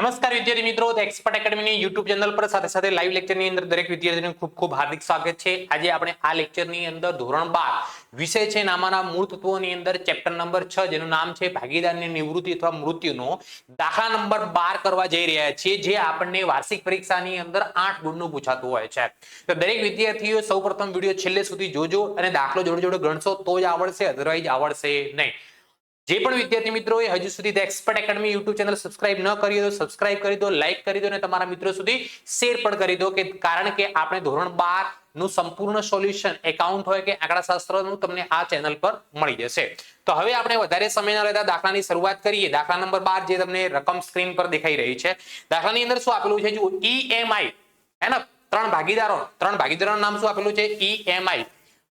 નમસ્કાર વિદ્યાર્થી મિત્રો એક્સપર્ટ એકેડમીની યુટ્યુબ ચેનલ પર સાથે સાથે લાઈવ લેક્ચરની અંદર દરેક વિદ્યાર્થીનું ખૂબ ખૂબ હાર્દિક સ્વાગત છે. આજે આપણે આ લેક્ચરની અંદર ધોરણ બાર વિષય છે નામાના મૂળ તત્વોની અંદર ચેપ્ટર નંબર છ, જેનું નામ છે ભાગીદારની નિવૃત્તિ અથવા મૃત્યુનો દાખલા નંબર બાર કરવા જઈ રહ્યા છીએ, જે આપણને વાર્ષિક પરીક્ષાની અંદર આઠ ગુણનું પૂછાતું હોય છે. તો દરેક વિદ્યાર્થીઓ સૌપ્રથમ વીડિયો છેલ્લે સુધી જોજો અને દાખલો જોડે જોડે ગણશો તો જ આવડશે અધરવાઇઝ આવડશે નહીં. જે પણ વિદ્યાર્થી મિત્રોએ હજુ સુધી expert academy YouTube channel subscribe ન કરી દો સબસ્ક્રાઇબ કરી દો લાઈક કરી દો અને તમારા મિત્રો સુધી શેર પણ કરી દો કે કારણ કે આપણે ધોરણ બારનું સંપૂર્ણ સોલ્યુશન એકાઉન્ટ હોય કે આંકડાશાસ્ત્રનું તમને આ ચેનલ પર મળી જશે. તો હવે આપણે વધારે સમય ન લેતા દાખલાની શરૂઆત કરીએ. દાખલા નંબર બાર જે તમને રકમ સ્ક્રીન પર દેખાઈ રહી છે. દાખલાની અંદર શું આપેલું છે? જુઓ ઈએમઆઈ હે ને? ત્રણ ભાગીદારો. ત્રણ ભાગીદારોનું નામ શું આપેલું છે? ઈએમઆઈ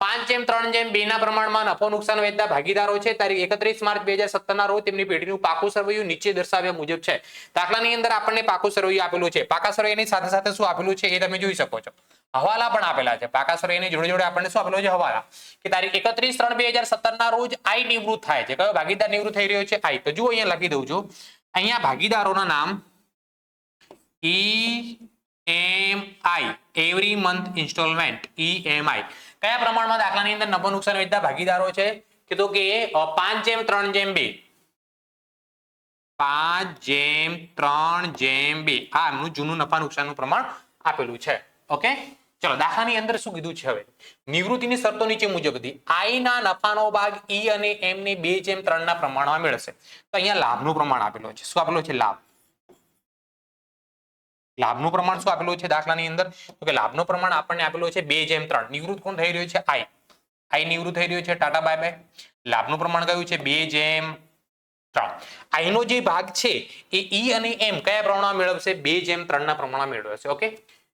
પાંચ જેમ, ત્રણ જેમ બે પ્રમાણમાં નફો નુકસાન વહેતા ભાગીદારો છે. તારીખ એકત્રીસ માર્ચ બે હજાર રોજ તેમની પેઢીનું પાકું સરવૈયું નીચે દર્શાવ્યા મુજબ છે. દાખલાની અંદર આપણને પાકું સરવૈયું આપેલું છે. પાકા સરવૈયાની સાથે સાથે શું આપેલું છે તમે જોઈ શકો છો. હવાલા પણ આપેલા છે. પાકા જોડે જોડે આપણને શું આપેલું છે? હવાલા. કે તારીખ એકત્રીસ ત્રણ બે હજાર ના રોજ આઈ નિવૃત્ત થાય છે. ભાગીદાર નિવૃત્ત થઈ રહ્યો છે? આઈ. તો જુઓ, અહીંયા લખી દઉં છું. અહીંયા ભાગીદારોના નામ E M I. Every month installment EMI કયા પ્રમાણમાં દાખલાની અંદર નફો નુકસાન વેચતા ભાગીદારો છે? કે તો કે પાંચ જેમ ત્રણ જેમ બે. પાંચ જેમ ત્રણ જેમ બે. આ એમનું જૂનું નફા નુકસાનનું પ્રમાણ આપેલું છે. ઓકે? ચલો, દાખલાની અંદર શું કીધું છે હવે? નિવૃત્તિની શરતો નીચે મુજબ હતી. આઈ ના નફાનો ભાગ ઈ અને એમ ને બે જેમ ત્રણ ના પ્રમાણમાં મેળવશે. તો અહીંયા લાભનું પ્રમાણ આપેલું છે. શું આપેલું છે? લાભ. લાભનું પ્રમાણ શું આપેલું છે દાખલાની અંદર? તો કે લાભનું પ્રમાણ આપણને આપેલું છે બે જેમ ત્રણ. નિવૃત્ત કોણ થઈ રહ્યું છે? આઈ. આઈ નિવૃત્ત થઈ રહ્યું છે. Tata, bye by. લાભનું પ્રમાણ કયું છે? બે જેમ આઈનો જે ભાગ છે એ ઈ અને એમ કયા પ્રમાણમાં મેળવશે? બે જેમ ત્રણ ના પ્રમાણમાં મેળવશે. ઓકે?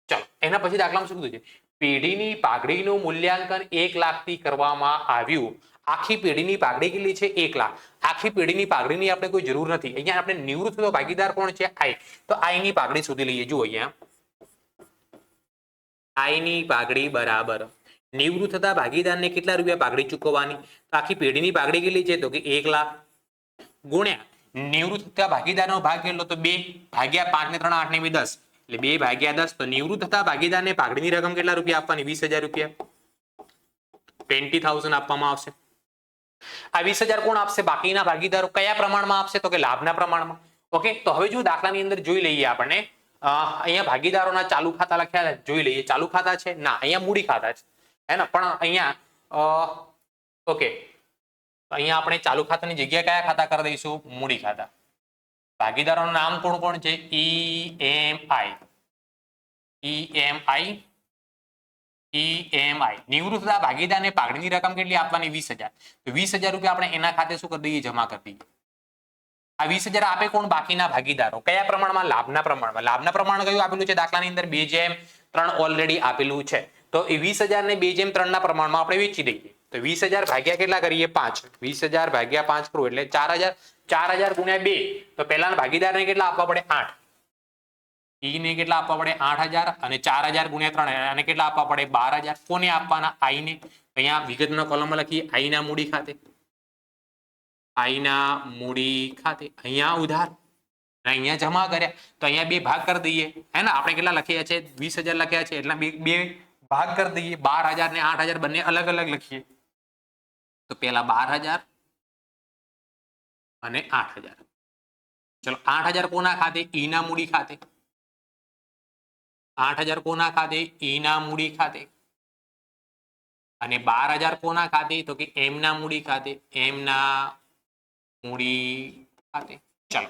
ચલો, એના પછી દાખલામાં શું કીધું છે? પેઢીની પાઘડીનું મૂલ્યાંકન એક લાખથી કરવામાં આવ્યું. આખી પેઢીની પાઘડી કેટલી છે? એક લાખ. આખી પેઢીની પાઘડીની આપણે કોઈ જરૂર નથી. અહીંયા આપણે નિવૃત્ત થતો ભાગીદાર કોણ છે? આઈ. તો આઈની પાઘડી સુધી લઈએ. જુઓ અહીંયા. આઈની પાઘડી બરાબર. નિવૃત્ત થતા ભાગીદારને કેટલા રૂપિયા પાઘડી ચૂકવવાની? તો આખી પેઢીની પાઘડી કેટલી છે? તો કે એક લાખ. ગુણ્યા. નિવૃત્ત થતા ભાગીદારનો ભાગ કેટલો? તો બે ભાગ્યા પાંચ ને ત્રણ આઠ ને દસ. એટલે બે ભાગ્યા દસ. તો નિવૃત્ત થતા ભાગીદારને પાઘડીની રકમ કેટલા રૂપિયા આપવાની? વીસ રૂપિયા. ટ્વેન્ટી આપવામાં આવશે. આ વીસ હજાર કોણ આપશે? બાકીના ભાગીદારો કયા પ્રમાણમાં આપશે? તો કે લાભના પ્રમાણમાં. ઓકે તો હવે જો દાખલાની અંદર જોઈ લઈએ આપણે અહીંયા ભાગીદારોના ચાલુ ખાતા લખ્યા જોઈ લઈએ, ચાલુ ખાતા છે? ના, અહીંયા મૂડી ખાતા છે. હે ને? પણ અહીંયા ઓકે અહીંયા આપણે ચાલુ ખાતાની જગ્યા કયા ખાતા કરી દઈશું? મૂડી ખાતા. ભાગીદારોનું નામ કોણ કોણ છે? ઈ એમ આઈ ઈ એમ આઈ ઈએમઆઈ નિવૃત્ત થતા ભાગીદારને પાઘડીની રકમ કેટલી આપવાની? વીસ હજાર. વીસ હજાર રૂપિયા આપણે એના ખાતે શું કરી દઈએ? જમા કરી દઈએ. આ વીસ હજાર આપે કોણ? બાકીના ભાગીદારો. કયા પ્રમાણમાં? લાભના પ્રમાણમાં. લાભના પ્રમાણ કયું આપેલું છે? દાખલાની અંદર બે જેમ ત્રણ ઓલરેડી આપેલું છે. તો એ વીસ હજાર ને બે જેમ ત્રણ ના પ્રમાણમાં આપણે વેચી દઈએ. તો વીસ હજાર ભાગ્યા કેટલા કરીએ? પાંચ. વીસ હજાર ભાગ્યા પાંચ કરું એટલે ચાર હજાર. ચાર હજાર ગુણ્યા બે. તો પહેલા ભાગીદારને કેટલા આપવા પડે? આઠ. ઈ ને કેટલા આપવા પડે? આઠ હજાર અને ચાર હજાર ગુણ્યા ત્રણ અને કેટલા આપવા પડે? બાર હજાર. કોને આપવાના? આઈ ને અહીંયા વિગતના કોલમમાં લખીએ. આઈ ના મૂડી ખાતે. આઈ ના મૂડી ખાતે. અહીંયા ઉધાર. અહીંયા જમા કર્યા. તો અહીંયા બે ભાગ કરી દઈએ. હે ને? આપણે કેટલા લખ્યા છે? વીસ હજાર લખ્યા છે. એટલે બે બે ભાગ કરી દઈએ. બાર હજાર ને આઠ હજાર બંને અલગ અલગ લખીએ. તો પેલા બાર હજાર અને આઠ હજાર. ચલો, આઠ હજાર કોના ખાતે? ઈના મૂડી ખાતે. આઠ હજાર કોના ખાતે? ઈના મૂડી ખાતે. અને બાર હજાર કોના ખાતે? તો કે એમના મૂડી ખાતે. એમના મૂડી ખાતે. ચાલો.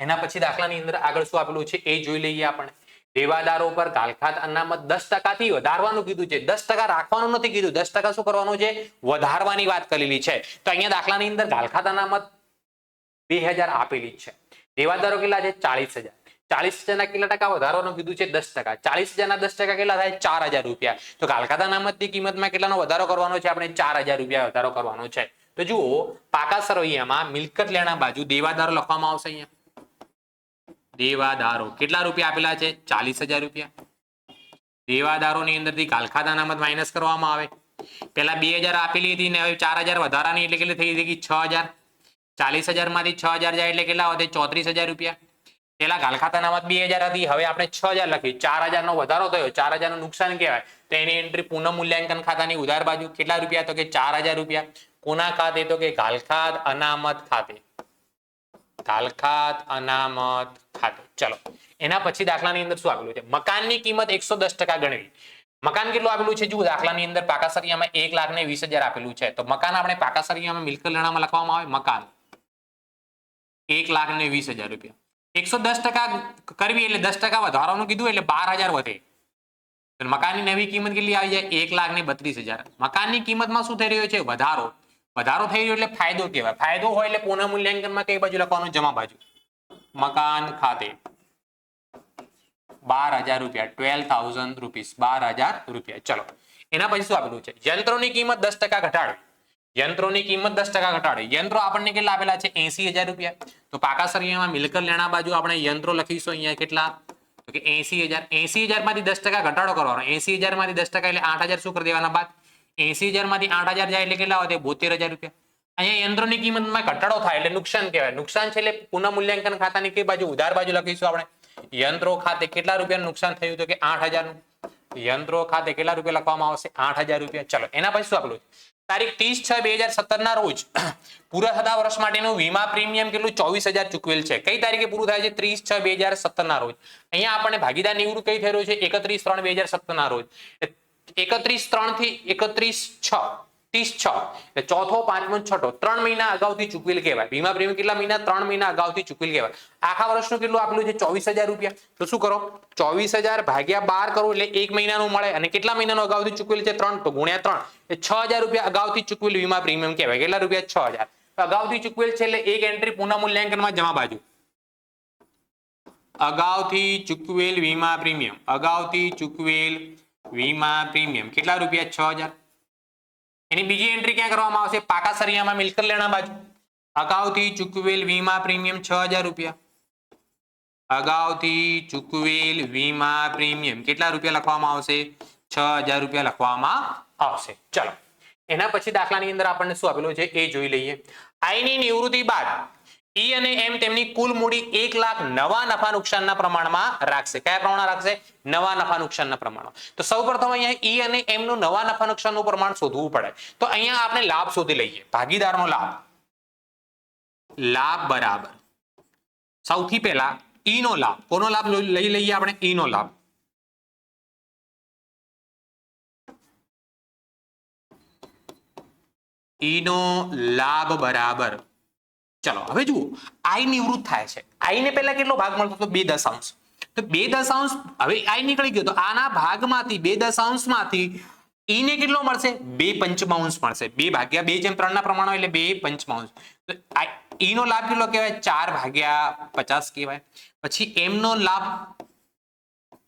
એના પછી દાખલાની અંદર આગળ શું આપેલું છે એ જોઈ લઈએ આપણે. દેવાદારો પર ગાલખાત અનામત દસ ટકાથી વધારવાનું કીધું છે. દસ ટકા રાખવાનું નથી કીધું. દસ ટકા શું કરવાનું છે? વધારવાની વાત કરેલી છે. તો અહીંયા દાખલાની અંદર ગાલખાત અનામત બે આપેલી છે. દેવાદારો કેટલા છે? ચાલીસ હજાર. ચાલીસ હજારના કેટલા ટકા વધારવાનું કીધું છે? દસ ટકા. ચાલીસ હજારના દસ ટકા કેટલા થાય? ચાર હજાર રૂપિયા. તો કાલકાતા નામતની કિંમતમાં કેટલાનો વધારો કરવાનો છે? આપણે ચાર હજાર રૂપિયા વધારો કરવાનો છે. તો જુઓ, પાકા સરવૈયામાં મિલકત લેણા બાજુ દેવાદારો લખવામાં આવશે અહીંયા. દેવાદારો. કેટલા રૂપિયા આપેલા છે? ચાલીસ હજાર રૂપિયા. દેવાદારોની અંદરથી કાલખાતા નામત માઇનસ કરવામાં આવે. પેલા બે હજાર આપેલી હતી ને હવે ચાર હજાર વધારાની એટલે કેટલી થઈ ગઈ? છ હજાર. ચાલીસ હજારમાંથી છ હજાર જાય એટલે કેટલા વધે? ચોત્રીસ હજાર રૂપિયા. પેલા ગાલખાતા બે હજાર હતી, હવે આપણે છ હજાર લખી. ચાર હજાર નો વધારો થયો. ચાર હજારનું નુકસાન કહેવાય. તો એની એન્ટ્રી પુનઃ મૂલ્યાંકન ખાતાની ઉધાર બાજુ કેટલા રૂપિયા? તો કે ચાર હજાર રૂપિયા. કોના ખાતે? તો કે ગાલખાત અનામત ખાતે. ગાલખાત અનામત ખાતે. ચલો, એના પછી દાખલાની અંદર શું આપેલું છે? મકાનની કિંમત એકસો દસ ટકા ગણવી. મકાન કેટલું આપેલું છે? જુઓ, દાખલાની અંદર પાકાસરિયામાં એક લાખ ને વીસ હજાર આપેલું છે. તો મકાન આપણે પાકાસરિયામાં મિલકત લેણામાં લખવામાં આવે? મકાન. એક લાખ ને વીસ હજાર રૂપિયા. એકસો દસ ટકા કરવી એટલે દસ ટકા વધારવાનું કીધું એટલે બાર હજાર વધે. મકાનની નવી કિંમત કેટલી આવી જાય? એક લાખ ને બત્રીસ હજાર. મકાનની કિંમતમાં શું થઈ રહ્યો છે? વધારો. વધારો થઈ રહ્યો એટલે ફાયદો કહેવાય. ફાયદો હોય એટલે પુનઃ મૂલ્યાંકનમાં કઈ બાજુ લખવાનું? જમા બાજુ. મકાન ખાતે. બાર હજાર રૂપિયા. Twelve thousand rupees. બાર હજાર રૂપિયા. ચલો. એના પછી શું આપેલું છે? યંત્રોની કિંમત દસ ટકા ઘટાડવી. યંત્રોની કિંમત દસ ટકા ઘટાડવી યંત્રો આપણને કેટલા આપેલા છે? એસી હજાર રૂપિયા. તો પાકા સરિયામાં મિલકત લેણા બાજુ આપણે યંત્રો લખીશું અહીંયા કેટલા? તો કે એસી હજાર. એસી હજારમાંથી દસ ટકા ઘટાડો કરવાનો. એસી હજારમાંથી દસ ટકા એટલે આઠ હજાર શું કરી દેવાના બાદ? એસી હજારમાંથી આઠ હજાર જાય એટલે કેટલા વધે બોતેર હજાર રૂપિયા. અહીંયા યંત્રોની કિંમતમાં ઘટાડો થાય એટલે નુકસાન કહેવાય. નુકસાન છે એટલે પુનઃ મૂલ્યાંકન ખાતાની કઈ બાજુ ઉધાર બાજુ લખીશું આપણે. યંત્રો ખાતે કેટલા રૂપિયાનું નુકસાન થયું? તો કે આઠ હજારનું. યંત્રો ખાતે કેટલા રૂપિયા લખવામાં આવશે? આઠ હજાર રૂપિયા. ચલો, એના પછી શું આપેલું? તારીખ ત્રીસ છ બે હજાર સત્તર ના રોજ પૂરા થતા વર્ષ માટેનું વીમા પ્રીમિયમ કેટલું? ચોવીસ હજાર ચૂકવેલ છે. કઈ તારીખે પૂરું થાય છે? ત્રીસ છ બે હજાર સત્તર ના રોજ. અહીંયા આપણને ભાગીદાર નિવૃત્ત કઈ થઈ રહ્યું છે? એકત્રીસ ત્રણ બે હજાર સત્તર ના રોજ એકત્રીસ ત્રણથી એકત્રીસ છ. ત્રીસ છ. એટલે ચોથો, પાંચમો છઠ્ઠો ત્રણ મહિના અગાઉથી ચૂકવેલ કહેવાય. વીમા પ્રીમિયમ કેટલા મહિના? ત્રણ મહિના અગાઉથી ચૂકવેલ કહેવાય. આખા વર્ષનું કેટલું આપેલું છે? ચોવીસ હજાર રૂપિયા. તો શું કરો? ચોવીસ હજાર ભાગ્યા બાર કરો એટલે એક મહિનાનું મળે. અને કેટલા મહિનાનું અગાઉથી ચૂકવેલ છે? ત્રણ. તો ગુણ્યા ત્રણ. એટલે છ હજાર રૂપિયા અગાઉથી ચૂકવેલ વીમા પ્રીમિયમ કહેવાય. કેટલા રૂપિયા? છ હજાર. અગાઉથી ચૂકવેલ છે એટલે એક એન્ટ્રી પુનઃ મૂલ્યાંકનમાં જમા બાજુ. અગાઉથી ચૂકવેલ વીમા પ્રીમિયમ. અગાઉથી ચૂકવેલ વીમા પ્રીમિયમ. કેટલા રૂપિયા? છ હજાર. એની બીજી એન્ટ્રી ક્યાં કરવામાં આવશે? પાકા સરિયામાં મિલકત લેણા બાજુ. અગાઉથી ચૂકવેલ વીમા પ્રીમિયમ છ રૂપિયા. અગાઉથી ચૂકવેલ વીમા પ્રીમિયમ કેટલા રૂપિયા લખવામાં આવશે? છ હજાર રૂપિયા લખવામાં આવશે. ચલો. એના પછી દાખલાની અંદર આપણને શું આપેલું છે? એ જોઈ લઈએ. આઈની નિવૃત્તિ બાદ ઈ અને એમ તેમની કુલ મૂડી એક લાખ નવા નફા નુકસાનના પ્રમાણમાં રાખશે. કયા પ્રમાણમાં રાખશે? નવા નફા નુકસાનના પ્રમાણમાં. તો સૌપ્રથમ અહીંયા ઈ અને એમ નું નવા નફા નુકસાનનું પ્રમાણ શોધવું પડે. તો અહીંયા આપણે લાભ શોધી લઈએ. ભાગીદારનો લાભ. લાભ બરાબર. સૌથી પહેલા ઈ નો લાભ. કોનો લાભ લઈ લઈ લઈએ આપણે? ઈ નો લાભ. ઈનો લાભ બરાબર. ચલો, હવે જુઓ આઈ નિવૃત્ત થાય છે. આઈ ને પહેલા કેટલો ભાગ મળતો હતો? બે દશાંશ. તો બે દશાંશ, હવે આઈ નીકળી ગયો, તો આના ભાગમાંથી, બે દશાંશમાંથી ઈ ને કેટલો મળશે? બે પંચમાંશ મળશે. બે ભાગ્યા બે જેમ ત્રણ ના પ્રમાણો એટલે બે પંચમાંશ. તો ઈ નો લાભ કેટલો કહેવાય? ચાર ભાગ્યા પચાસ કહેવાય. પછી એમ નો લાભ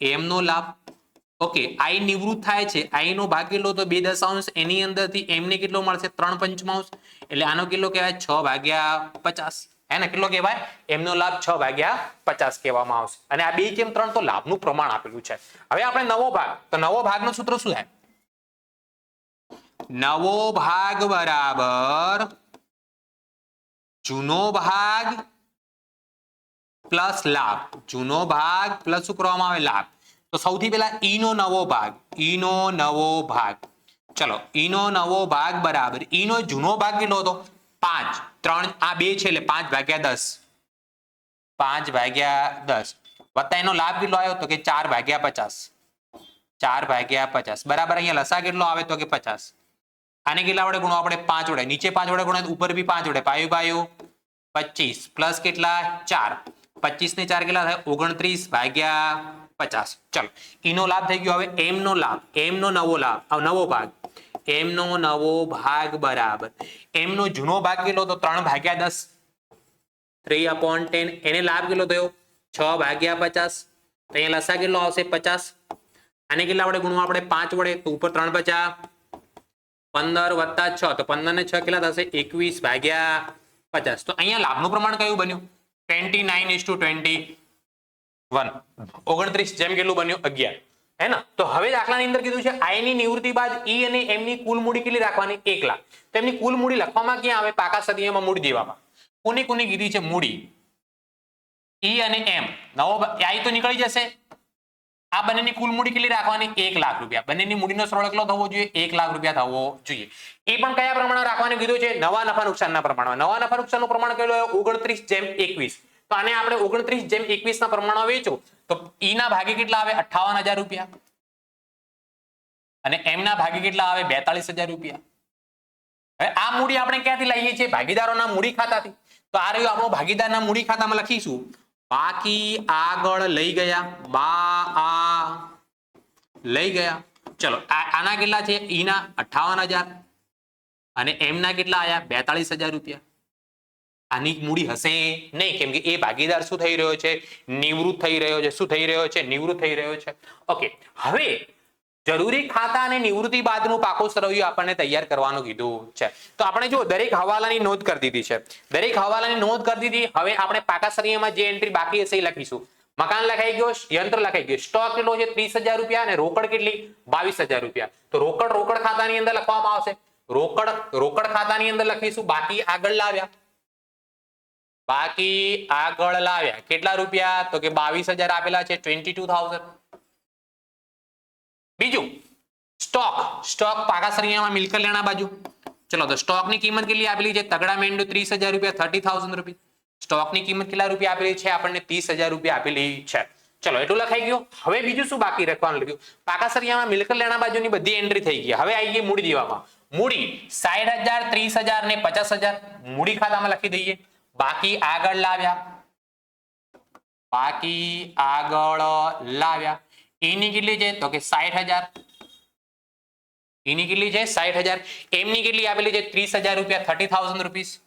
એમ નો લાભ ઓકે આઈ નિવૃત્ત થાય છે. આઈ નો ભાગ કેટલો તો બે દશાંશ. એની અંદરથી એમને કેટલો મળશે? ત્રણ પંચમાંશ. એટલે આનો કેટલો કહેવાય છ ભાગ્યા પચાસ. એને કેટલો કહેવાય? એમનો લાભ છ ભાગ્યા પચાસ કહેવામાં આવશે. અને આ બે કેમ ત્રણ? તો લાભનું પ્રમાણ આપેલું છે. હવે આપણે નવો ભાગ. તો નવો ભાગનું સૂત્ર શું થાય નવો ભાગ બરાબર જૂનો ભાગ પ્લસ લાભ. જૂનો ભાગ પ્લસ શું કરવામાં આવે? લાભ. તો સૌથી પહેલા ઈ નો નવો ભાગ. ઈ નો નવો ભાગ. ચલો, ઈનો નવો ભાગ બરાબર. ઈનો જૂનો ભાગ કેટલો હતો? પાંચ. ત્રણ, આ બે છે એટલે પાંચ ભાગ્યા દસ. પાંચ ભાગ્યા દસ. વત્તા એનો લાભ કેટલો આવ્યો તો કે ચાર ભાગ્યા પચાસ. ચાર ભાગ્યા પચાસ. બરાબર, અહીંયા લસા કેટલો આવે તો કે પચાસ. આને કેટલા વડે ગુણો? આપણે પાંચ વડે. નીચે પાંચ વડે ગુણો, ઉપર બી પાંચ વડે. પાયું પાયું. પચીસ. પ્લસ કેટલા? ચાર. પચીસ ને ચાર કેટલા થાય? ઓગણત્રીસ ભાગ્યા પચાસ. ચલો. ઈનો લાભ થઈ ગયો હવે એમ નો લાભ. એમ નો નવો લાભ. નવો ભાગ. એમ નો નવો ભાગ બરાબર. એમ નો જૂનો ભાગ કેટલો તો ત્રણ ભાગ્યા દસ. થ્રી અપોન ટેન એને લાભ કેટલો થયો? છ ભાગ્યા પચાસ. અહીંયા લસા કેટલો આવશે? પચાસ. આને કેટલા વડે ગુણવા આપણે? પાંચ વડે. તો ઉપર ત્રણ પચાસ. પંદર વત્તા છ. તો પંદર ને છ કેટલા થશે? એકવીસ ભાગ્યા પચાસ. તો અહીંયા લાભનું પ્રમાણ કયું બન્યું? Twenty nine is two twenty one ઓગણત્રીસ. જેમ કેટલું બન્યું? અગિયાર. હે ને તો હવે દાખલાની અંદર કીધું છે આઈ ની નિવૃત્તિ બાદ ઈ અને એમની કુલ મૂડી કેટલી રાખવાની? એક લાખ તો એમની કુલ મૂડી લખવામાં ક્યાં આવે? પાકા સદીમાં મૂડી દેવામાં. કોની કોની કીધી છે મૂડી? ઈ અને એમ નવો આઈ તો નીકળી જશે. આ બંનેની કુલ મૂડી કેટલી રાખવાની? એક લાખ રૂપિયા. બંનેની મૂડીનો સરળ કેટલો થવો જોઈએ? એક લાખ રૂપિયા થવો જોઈએ. એ પણ કયા પ્રમાણે રાખવાનું કીધું છે? નવા નફા નુકસાનના પ્રમાણમાં. નવા નફા નુકસાનનું પ્રમાણ કેટલું ઓગણત્રીસ જેમ એકવીસ. તો આને આપણે ઓગણત્રીસ જેમ એકવીસ ના પ્રમાણમાં વેચો, તો ઈ ના ભાગે કેટલા આવે? અઠાવન હજાર રૂપિયા. અને એમ ના ભાગે કેટલા આવે? બેતાલીસ હજાર રૂપિયા. હવે આ મૂડી આપણે ક્યાંથી લઈએ છીએ? ભાગીદારોના મૂડી ખાતાથી. તો આ રહ્યું આપણો ભાગીદારના મૂડી ખાતામાં લખીશું. બાકી આગળ લઈ ગયા. બા, આ લઈ ગયા. ચલો આના કેટલા છે? ઈના અઠાવન હજાર. અને એમના કેટલા આયા? બેતાલીસ હજાર રૂપિયા. આની મૂડી હશે નહીં. કેમ કે એ ભાગીદાર શું થઈ રહ્યો છે? નિવૃત્ત થઈ રહ્યો છે. શું થઈ રહ્યો છે? નિવૃત્ત થઈ રહ્યો છે. ઓકે હવે જરૂરી ખાતા અને નિવૃત્તિ બાદનું પાકો સરવૈયું આપણને તૈયાર કરવાનું કીધું છે. તો આપણે જો દરેક હવાલાની નોંધ કરી દીધી છે. દરેક હવાલાની નોંધ કરી દીધી. હવે આપણે પાકા સરવૈયામાં જે એન્ટ્રી બાકી હશે એ લખીશું. મકાન લખાઈ ગયો, યંત્ર લખાઈ ગયો. સ્ટોક કેટલો છે? ત્રીસ હજાર રૂપિયા અને રોકડ કેટલી? બાવીસ હજાર રૂપિયા. તો રોકડ રોકડ ખાતાની અંદર લખવામાં આવશે. રોકડ રોકડ ખાતાની અંદર લખીશું. બાકી આગળ લાવ્યા. બાકી આગળ લાવ્યા. કેટલા રૂપિયા? તો કે બાવીસ હજાર આપેલા છે ટ્વેન્ટી ટુ થાઉઝન્ડ બીજું સ્ટોક સ્ટોક પાકા સરિયામાં મિલકત લેણા બાજુ. ચલો, તો સ્ટોકની કિંમત કેટલી આપેલી છે? તગડા મેન્ડુ ત્રીસ હજાર રૂપિયા થર્ટી થાઉઝન્ડ રૂપિયા. સ્ટોકની કિંમત કેટલા રૂપિયા આપેલી છે? આપણને ત્રીસ હજાર રૂપિયા આપેલી છે. ચલો, એટલું લખાઈ ગયું. હવે બીજું શું બાકી રાખવાનું લખ્યું? પાકા સરિયામાં મિલકત લેણા બાજુની બધી એન્ટ્રી થઈ ગઈ. હવે આવી ગઈ મૂડી દેવામાં. મૂડી સાઠ હજાર, ત્રીસ હજાર ને પચાસ હજાર. મૂડી ખાતામાં લખી દઈએ. બાકી આગળ લાવ્યા. બાકી આગળ લાવ્યા. એની કેટલી છે? તો કે સાઠ હજાર. એની કેટલી છે? સાઠ હજાર. એમની કેટલી આપેલી છે? ત્રીસ હજાર રૂપિયા, થર્ટી થાઉઝન્ડ રૂપીસ.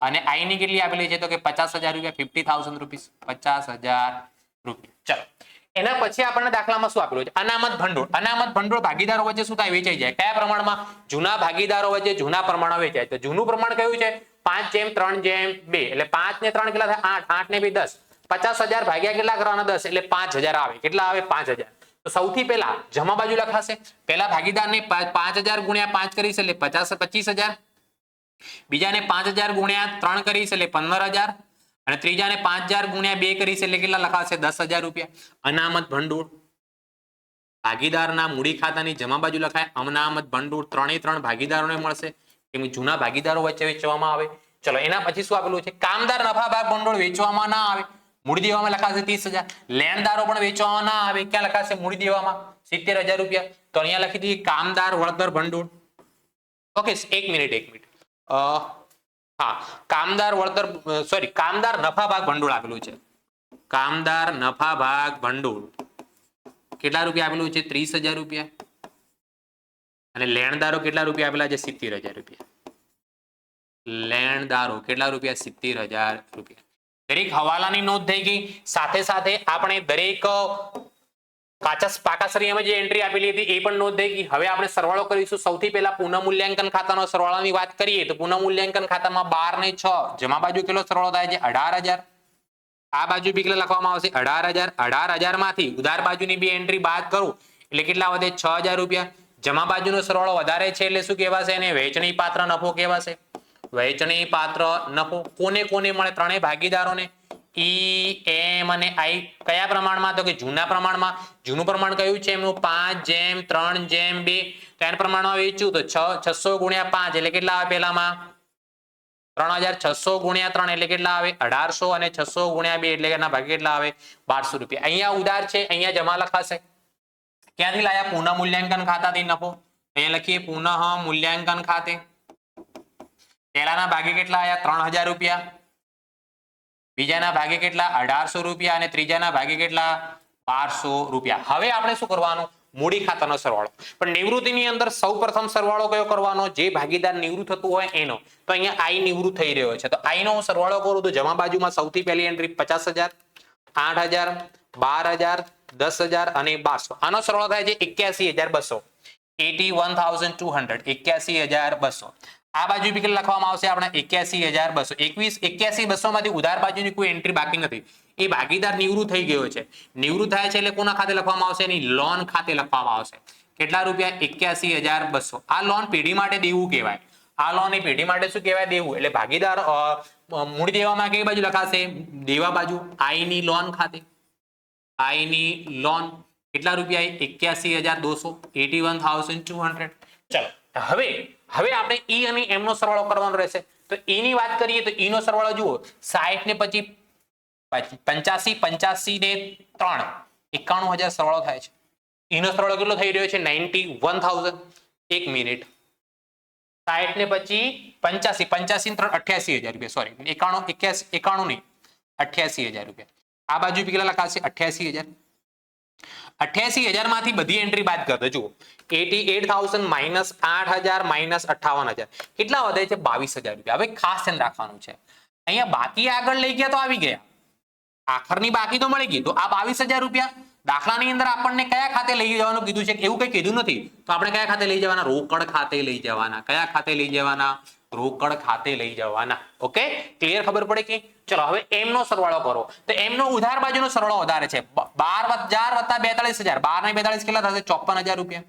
અને આઈની કેટલી આપેલી છે? તો કે પચાસ હજાર રૂપિયા, ફિફ્ટી થાઉઝન્ડ રૂપીસ. પચાસ હજાર રૂપિયા. ચલો. એના પછી આપણને દાખલામાં શું આપેલું છે? અનામત ભંડોળ. અનામત ભંડોળ ભાગીદારો વચ્ચે શું થાય? વેચાઈ જાય. કયા પ્રમાણમાં? જૂના ભાગીદારો વચ્ચે જૂના પ્રમાણમાં વેચાય. તો જૂનું પ્રમાણ કયું છે? પાંચ જેમ, ત્રણ જેમ, બે. એટલે પાંચ ને ત્રણ કેટલા થાય? આઠ. આઠ ને બે, દસ. પચાસ હજાર ભાગ્યા કેટલા કરવાના? દસ. એટલે પાંચ હજાર આવે. કેટલા આવે? પાંચ હજાર. તો સૌથી પહેલા જમા બાજુ લખાશે. પહેલા ભાગીદારને પાંચ હજાર ગુણ્યા પાંચ કરીશ એટલે પચાસ, પચીસ હજાર. બીજાને પાંચ હજાર ગુણ્યા ત્રણ કરીશ એટલે પંદર હજાર. અને ત્રીજાને પાંચ હજાર ગુણ્યા બે કરીશ એટલે કેટલા લખાશે? દસ હજાર રૂપિયા. અનામત ભંડોળ ભાગીદારના મૂડી ખાતાની જમા બાજુ લખાય. અનામત ભંડોળ ત્રણેય ત્રણ ભાગીદારોને મળશે. કે જૂના ભાગીદારો વચ્ચે વેચવામાં આવે. ચલો, એના પછી શું આપેલું છે? કામદાર નફા ભાગ ભંડોળ વેચવામાં ના આવે. મૂડી દેવામાં લખાશે ત્રીસ હજાર. લેણદારો પણ વેચવામાં ના આવે. ક્યાં લખાશે મૂડી દેવામાં? સિત્તેર હજાર રૂપિયા. તો અહીંયા લખી દઈએ કામદાર વળતર ભંડોળ. ઓકે, એક મિનિટ એક મિનિટ. હા, કામદાર વળતર સોરી કામદાર નફા ભાગ ભંડોળ આપેલું છે. કામદાર નફા ભાગ ભંડોળ. કેટલા રૂપિયા આપેલું છે? ત્રીસ હજાર રૂપિયા. અને લેણદારો કેટલા રૂપિયા આપેલા છે? સિત્તેર હજાર રૂપિયા. લેણદારો કેટલા રૂપિયા? સિત્તેર હજાર રૂપિયા. દરેક હવાલાની નોંધ થઈ ગઈ. સાથે સાથે આપણે દરેક કાચા પાકા જે એન્ટ્રી આપેલી હતી એ પણ નોંધ થઈ ગઈ. હવે આપણે સરવાળો કરીશું. સૌથી પહેલા પુનઃ મૂલ્યાંકન ખાતાનો સરવાળાની વાત કરીએ તો પુનઃ મૂલ્યાંકન ખાતામાં બાર ને છ. જમા બાજુ કેટલો સરવાળો થાય છે? અઢાર હજાર. આ બાજુ બી કેટલા લખવામાં આવશે? અઢાર હજાર. અઢાર હજારમાંથી ઉધાર બાજુની બી એન્ટ્રી બાદ કરું. એટલે કેટલા વધે? છ હજાર રૂપિયા. જમા બાજુનો સરવાળો વધારે છે એટલે શું કહેવાશે? એને વહેંચણી પાત્ર નફો કહેવાશે. વહેંચણી પાત્ર નફો કોને કોને મળે? ત્રણેય ભાગીદારોને. ઈ એમ અને આઈ કયા પ્રમાણમાં? તો કે જૂના પ્રમાણમાં. જૂનું પ્રમાણ કયું છે? એમનું પાંચ જેમ, ત્રણ જેમ, બે. તો એના પ્રમાણમાં વેચ્યું તો છ, છસો ગુણ્યા પાંચ એટલે કેટલા આવે પેલામાં ત્રણ હજાર છસો ગુણ્યા ત્રણ એટલે કેટલા આવે? અઢારસો અને છસો ગુણ્યા બે એટલે એના ભાગે કેટલા આવે? બારસો રૂપિયા. અહીંયા ઉધાર છે, અહીંયા જમા લખાશે. ક્યાંથી લાયા? પુનઃ મૂલ્યાંકન ખાતાથી નફો. અહીંયા લખીએ, પુનઃ મૂલ્યાંકન ખાતે. પહેલાના ભાગે કેટલા આયા? ત્રણ રૂપિયા. બીજાના ભાગે કેટલા? અઢારસો રૂપિયા અને ત્રીજાના ભાગે કેટલા? બારસો રૂપિયા. હવે આપણે શું કરવાનું? મૂડી ખાતાનો સરવાળો. પણ નિવૃત્તિની અંદર સૌ પ્રથમ સરવાળો કયો કરવાનો? જે ભાગીદાર નિવૃત્ત થતું હોય એનો. તો અહીંયા આઈ નિવૃત્ત થઈ રહ્યો છે. તો આઈ નો હું સરવાળો કરું તો જમા બાજુમાં સૌથી પહેલી એન્ટ્રી પચાસ હજાર, આઠ હજાર, બાર હજાર દસ હજાર અને બારસો. આનો સરવાળો થાય છે એક્યાસી હજાર બસો. Eighty one thousand two hundred. એક્યાસી હજાર બસો. આ બાજુ બી કેટલા લખવામાં આવશે આપણે? એક્યાસી હજાર બસો. એકવીસ, એક્યાસી બસો માંથી ઉધાર બાજુની કોઈ એન્ટ્રી બાકી નથી. એ ભાગીદાર નિવૃત્ત થઈ ગયો છે. નિવૃત્ત થાય છે એટલે કોના ખાતે લખવામાં આવશે? એની લોન ખાતે લખવામાં આવશે. કેટલા રૂપિયા? એક્યાસી હજાર બસો. આ લોન પેઢી માટે દેવું કહેવાય. આ લોન એ પેઢી માટે શું કહેવાય? દેવું. એટલે ભાગીદાર મૂડી દેવામાં કઈ બાજુ લખાશે? દેવા બાજુ. આઈની લોન ખાતે. આઈ ની લોન કેટલા રૂપિયા એક્યાસી હજાર દોસો eighty one thousand two hundred. ચલો હવે હવે આપણે ઈ અને એમ નો સરવાળો કરવાનો રહેશે. તો ઈ ની વાત કરીએ તો ઈ નો સરવાળો જુઓ, સાહીઠ ને પછી પંચાસી પંચ્યાસી ને ત્રણ, એકાણું હજાર સરવાળો થાય છે. એનો સરવાળો કેટલો થઈ રહ્યો છે? Ninety one thousand. એક મિનિટ. સાહીઠ ને પછી પંચ્યાસી પંચ્યાસી ત્રણ, અઠ્યાસી હજાર રૂપિયા, સોરી, એકાણું, એક્યાસી, એકાણું નહીં, અઠ્યાસી હજાર રૂપિયા. આ બાજુ કેટલા લખાશે? અઠ્યાસી હજાર. અઠ્યાસી હજારમાંથી બધી એન્ટ્રી બાદ કરો જુઓ. એટી એટ થાઉઝન્ડ માઇનસ આઠ હજાર માઇનસ અઠાવન હજાર. કેટલા વધે છે? બાવીસ હજાર રૂપિયા. હવે ખાસ ધ્યાન રાખવાનું છે. અહીંયા બાકી આગળ લઈ ગયા તો આવી ગયા. આખરની બાકી તો મળી ગઈ. તો આ બાવીસ હજાર રૂપિયા દાખલાની અંદર આપણને કયા ખાતે લઈ જવાનું કીધું છે? એવું કઈ કીધું નથી. તો આપણે કયા ખાતે લઈ જવાના? રોકડ ખાતે લઈ જવાના. કયા ખાતે લઈ જવાના? રોકડ ખાતે લઈ જવાના. ઓકે? ક્લિયર ખબર પડે કે ચલો, હવે એમ નો સરવાળો કરો. તો એમનો ઉધાર બાજુનો સરવાળો વધારે છે. બાર હજાર વત્તા બેતાલીસ હજાર. બાર ને બેતાલીસ કેટલા થશે? ચોપન હજાર રૂપિયા.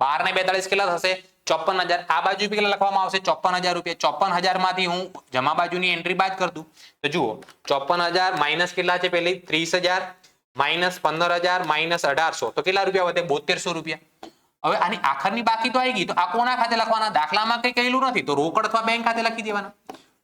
બાર ને બેતાલીસ કેટલા થશે? ચોપન હજાર. આ બાજુ કેટલા લખવામાં આવશે? ચોપન હજાર રૂપિયા. ચોપન હજારમાંથી હું જમા બાજુની એન્ટ્રી બાદ કર દઉં. તો જુઓ ચોપન હજાર માઇનસ કેટલા છે પેલી ત્રીસ હજાર. માઇનસ પંદર હજાર. માઇનસ અઢારસો. તો કેટલા રૂપિયા વધે? બોતેરસો રૂપિયા. હવે આની આખરની બાકી તો આવી ગઈ. તો આ કોના ખાતે લખવાના? દાખલામાં કઈ કહેલું નથી. તો રોકડ અથવા બેંક ખાતે લખી દેવાના.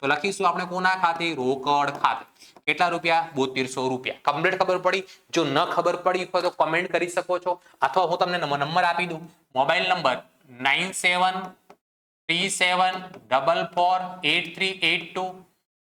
તો લખીશું આપણે કોના ખાતે? રોકડ ખાતે. કેટલા રૂપિયા? બોતેરસો રૂપિયા. કમ્પ્લીટ ખબર પડી? જો ન ખબર પડી હોય તો કમેન્ટ કરી શકો છો. અથવા હું તમને નંબર આપી દઉં. Mobile number nine seven three seven double four eight three eight two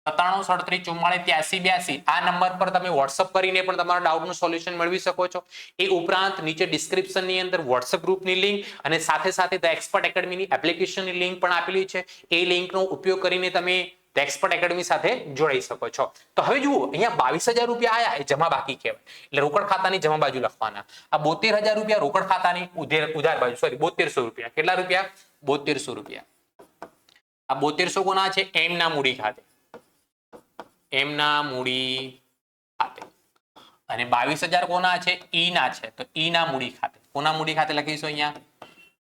સત્તાણું સડત્રીસ ચુમ્માળીસ ત્યાસી બ્યાસી. આ નંબર પર તમે વોટ્સઅપ કરીને પણ તમારા ડાઉટનું સોલ્યુશન મેળવી શકો છો. એ ઉપરાંત નીચે ડિસ્ક્રિપ્શનની અંદર વોટ્સઅપ ગ્રુપની લિંક અને સાથે સાથે ધ એક્સપર્ટ એકેડમીની એપ્લિકેશનની લિંક પણ આપેલી છે. એ લિંકનો ઉપયોગ કરીને તમે એક્સપર્ટ એકેડમી સાથે જોડાઈ શકો છો. તો હવે જુઓ, અહીંયા બાવીસ હજાર રૂપિયા આયા એ જમા બાકી કહેવાય. એટલે રોકડ ખાતાની જમા બાજુ લખવાના. આ બોતેર હજાર રૂપિયા રોકડ ખાતાની ઉધાર ઉધાર બાજુ સોરી બોતેરસો રૂપિયા. કેટલા રૂપિયા? બોતેરસો રૂપિયા. આ બોતેરસો કોના છે? એમના મૂડી ખાતે. એમના મૂડી ખાતે. અને બાવીસ હજાર કોના છે? ઈ ના છે. તો ઈ ના મૂડી ખાતે. કોના મૂડી ખાતે લખીશું અહીંયા?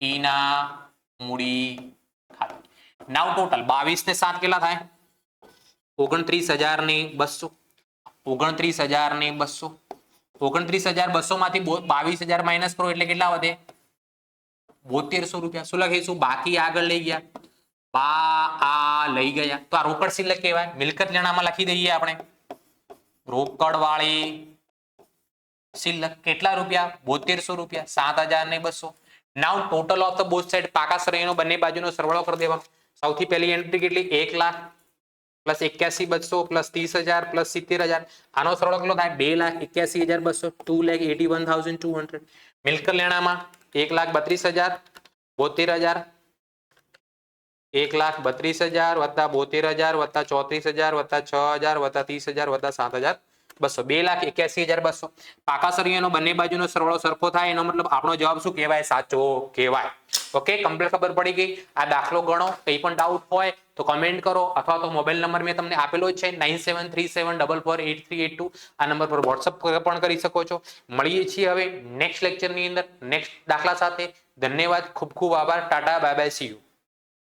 ઈ ના મૂડી ખાતે. નાવ ટોટલ બાવીસ ને સાત કેટલા થાય? ઓગણત્રીસ હજાર ને બસો. ઓગણત્રીસ હજાર ને બસો. ઓગણત્રીસ હજાર બસો માંથી બાવીસ હજાર માઇનસ કરો એટલે કેટલા વધે? બોતેરસો રૂપિયા. શું લખીશું? બાકી આગળ લઈ ગયા. બા આ લઈ ગયા. તો આ રોકડ સિલક કહેવાય. મિલકત લેણામાં લખી દઈએ આપણે. રોકડ વાળી સિલક કેટલા રૂપિયા? બોતેરસો રૂપિયા. સાત હજાર ને બસો. Now total of the both side પાકા શ્રેણીનો બંને બાજુનો સરવાળો કરી દેવાનો. સૌથી પહેલી એન્ટ્રી કેટલી? એક લાખ પ્લસ એક્યાસી બસો, પ્લસ ત્રીસ હજાર, પ્લસ સિત્તેર હજાર. આનો સરળ કેટલો થાય? બે લાખ એક્યાસી હજાર બસો. Two lakh eighty one thousand two hundred મિલકત લેણામાં એક લાખ બત્રીસ હજાર, બોતેર હજાર. એક લાખ બત્રીસ હજાર વત્તા બોતેર હજાર વત્તા ચોત્રીસ હજાર વત્તા છ હજાર વત્તા ત્રીસ હજાર વત્તા સાત હજાર બસો. બે લાખ એક્યાસી હજાર બસો. પાકા સરિયાનો બંને બાજુનો સરવાળો સરખો થાય, એનો મતલબ આપણો જવાબ શું કહેવાય? સાચો કહેવાય. ઓકે, કમ્પ્લીટ ખબર પડી ગઈ? આ દાખલો ગણો, કંઈ પણ ડાઉટ હોય તો કમેન્ટ કરો અથવા તો મોબાઈલ નંબર મેં તમને આપેલો જ છે nine seven three seven double four eight three eight two આ નંબર પર વોટ્સઅપ પણ કરી શકો છો મળીએ છીએ હવે નેક્સ્ટ લેક્ચરની અંદર નેક્સ્ટ દાખલા સાથે ધન્યવાદ ખૂબ ખૂબ આભાર tata bye bye see you